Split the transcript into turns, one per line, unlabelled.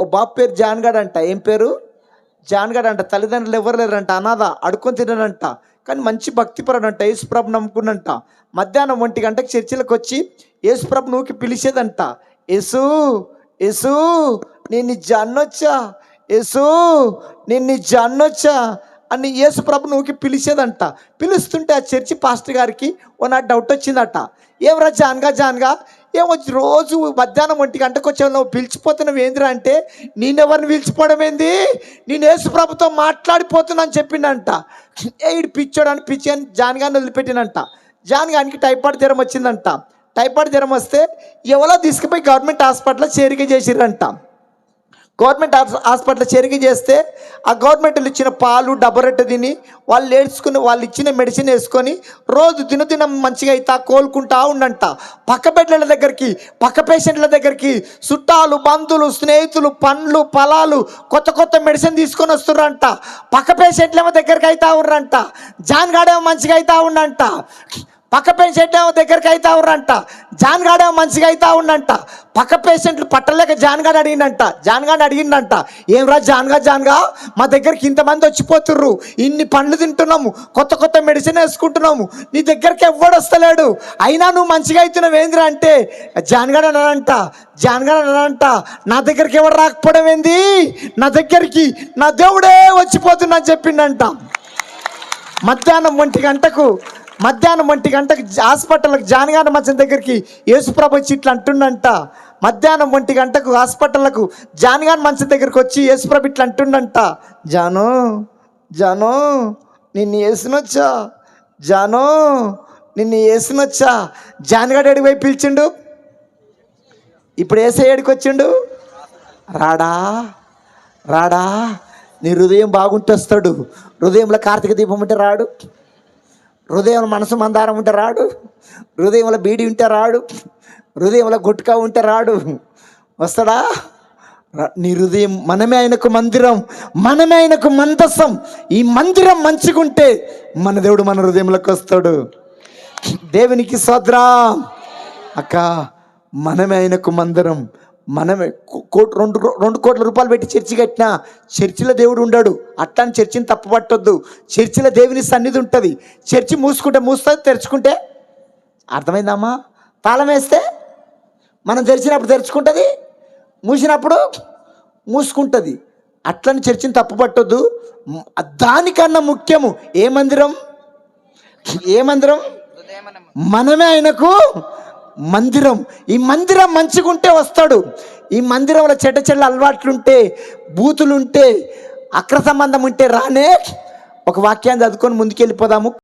ఓ బాబు పేరు జాన్గాడ్ అంట ఏం పేరు? జాన్గాడ్ అంట తల్లిదండ్రులు ఎవరు లేరంట. అనాథ అడుకొని తినడంట కానీ మంచి భక్తిపరుడంట అంట యేసుప్రభు నమ్ముకున్నంట. మధ్యాహ్నం ఒంటి గంటకి చర్చిలకు వచ్చి యేసుప్రభు నువ్వుకి పిలిచేదంట. యేసు యేసు నేను జన్నొచ్చా యేసు నేను జన్నొచ్చా అని యేసు ప్రభు నువ్వుకి పిలిచేదంట. పిలుస్తుంటే ఆ చర్చి పాస్టర్ గారికి ఓ నా డౌట్ వచ్చిందట. ఏమరా జాన్గా జాన్గా? ఏమో రోజు మధ్యాహ్నం ఒంటి గంటకు వచ్చావు? నువ్వు పిలిచిపోతున్నావు ఏందిరా అంటే నేనెవరిని పిలిచిపోవడం ఏంది? నేను యేసు ప్రభుతో మాట్లాడిపోతున్నాను చెప్పిండంట ఏ ఇడు పిచ్చోడు అని పిచ్చి అని జాన్గాని వదిలిపెట్టినంట జాన్గానికి టైఫాయిడ్ జ్వరం వచ్చిందంట. టైఫాయిడ్ జ్వరం వస్తే ఎవరో తీసుకుపోయి గవర్నమెంట్ హాస్పిటల్లో చేరిక చేసిరంట గవర్నమెంట్ హాస్పిటల్ చేరిక చేస్తే ఆ గవర్నమెంట్లు ఇచ్చిన పాలు డబ్బరొట్టె తిని వాళ్ళు ఏడ్చుకుని వాళ్ళు ఇచ్చిన మెడిసిన్ వేసుకొని రోజు దినదినం మంచిగా అవుతా కోలుకుంటా ఉండంట. పక్క బిడ్డల దగ్గరికి పక్క పేషెంట్ల దగ్గరికి చుట్టాలు బంధువులు స్నేహితులు పండ్లు ఫలాలు కొత్త కొత్త మెడిసిన్ తీసుకొని వస్తుర్రంట. పక్క పేషెంట్లేమో దగ్గరికి అవుతా ఉర్రంట జాన్గాడేమో మంచిగా అవుతా ఉండంట. పక్క పేషెంట్ ఏమో దగ్గరికి అవుతా ఉన్నంట జాన్ గాడేమో మంచిగా అవుతా ఉండంట. పక్క పేషెంట్లు పట్టలేక జాన్గాడు అడిగిందంట అడిగిండంట. అడిగిందంట ఏం రా జాన్గా జాన్గా మా దగ్గరికి ఇంతమంది వచ్చిపోతుర్రు ఇన్ని పండ్లు తింటున్నాము. కొత్త కొత్త మెడిసిన్ వేసుకుంటున్నాము. నీ దగ్గరికి ఎవ్వడు వస్తలేడు. అయినా నువ్వు మంచిగా అవుతున్నావు ఏందిరా అంటే జాన్ గాడు అన్నాడంట. జాన్ అన్నాడంట నా దగ్గరికి ఎవడు రాకపోవడం ఏంది? నా దగ్గరికి నా దేవుడే వచ్చిపోతున్నా అని చెప్పిండంట. మధ్యాహ్నం ఒంటి గంటకు మధ్యాహ్నం ఒంటి గంటకు హాస్పిటల్కి జానగాన మచ్చం దగ్గరికి యేసుప్రభు వచ్చి ఇట్లా అంటుండంట. మధ్యాహ్నం ఒంటి గంటకు హాస్పిటల్కు జానగాన మంచం దగ్గరికి వచ్చి యేసుప్రభు ఇట్లా అంటుండంట. జాను జాను నిన్ను వేసినొచ్చా జాను నిన్ను వేసినొచ్చా జానగాడు ఎడికి పోయి పిలిచిండు? ఇప్పుడు ఏసే ఏడికి వచ్చిండు? రాడా? రాడా? నీ హృదయం బాగుంటే వస్తాడు హృదయంలో కార్తీక దీపం ఉంటే రాడు. హృదయంలో మనసు మందారం ఉంటే రాడు. హృదయంలో బీడి ఉంటే రాడు. హృదయంలో గుట్కా ఉంటే రాడు. వస్తాడా? నీ హృదయం మనమే ఆయనకు మందిరం. మనమే ఆయనకు మందసం. ఈ మందిరం మంచిగుంటే మన దేవుడు మన హృదయంలోకి వస్తాడు. దేవునికి సోద్రా అక్క మనమే ఆయనకు మందిరం. మనమే కోటి రెండు రెండు కోట్ల రూపాయలు పెట్టి చర్చి కట్టినా చర్చిలో దేవుడు ఉండాడు. అట్లాని చర్చిని తప్పుపట్టొద్దు. చర్చిలో దేవుని సన్నిధి ఉంటుంది. చర్చి మూసుకుంటే మూస్తుంది తెరుచుకుంటే అర్థమైందమ్మా? తాళం వేస్తే మనం తెరిచినప్పుడు తెరుచుకుంటుంది మూసినప్పుడు మూసుకుంటుంది. అట్లని చర్చిని తప్పుపట్టొద్దు. దానికన్నా ముఖ్యము ఏ మందిరం? ఏ మందిరం? మనమే ఆయనకు మందిరం. ఈ మందిరం మంచిగుంటే వస్తాడు. ఈ మందిరంలో చెడ్డ చెడ్డ అలవాట్లుంటే బూతులుంటే అక్ర సంబంధం ఉంటే రానే. ఒక వాక్యాన్ని చదువుకొని ముందుకెళ్ళిపోదాము.